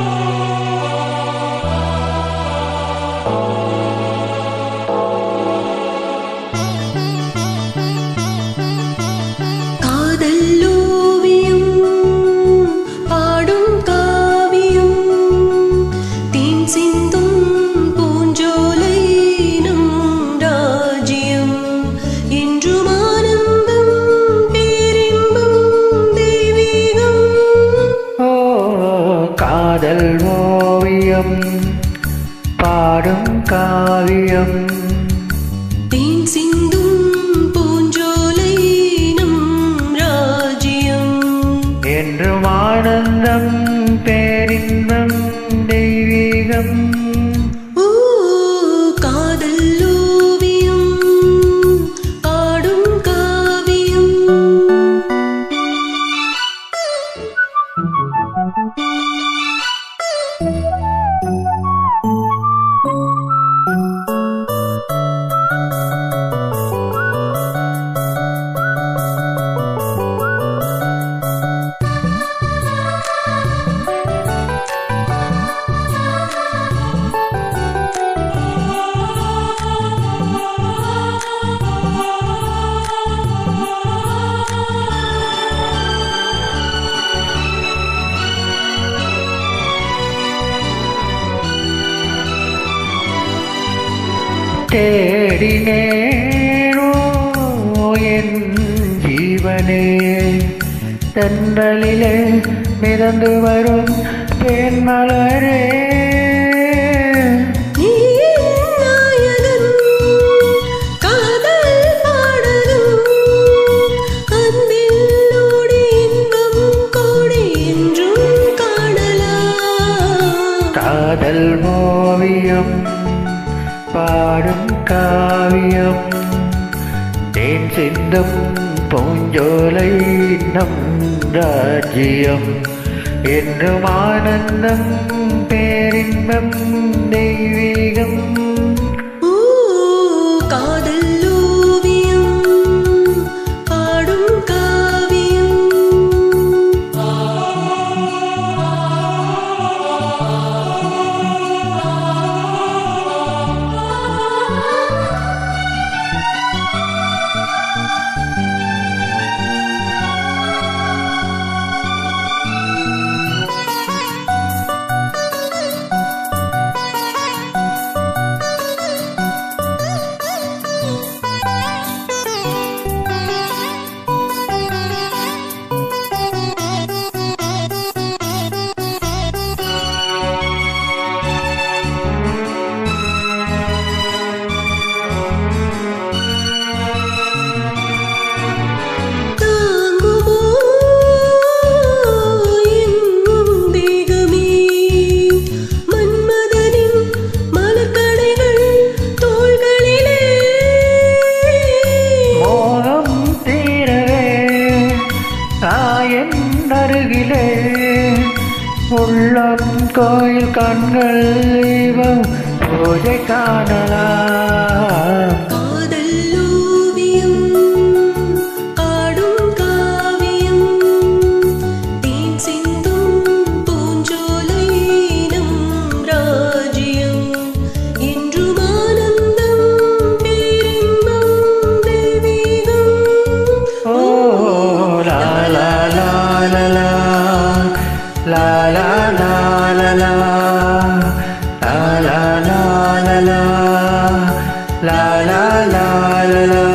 Oh! காவியம். தேன் சிந்தும் பூஞ்சோலை நம் ராஜ்யம். என்றும் ஆனந்தம் தேடினேனோ என் ஜீவனே. தென்றலிலே மிதந்து வரும் பெண்மலரே. காதல் ஓவியம் பாடும் காவியம் தேன் சிந்தம் பூஞ்சோலை நம் ராஜ்யம். என்றும் ஆனந்தம் பேரின்பம் தெய்வீகம் உள்ளம் கோயில் கண்கள் தெய்வம் பூஜை காணலாம். la la la la la.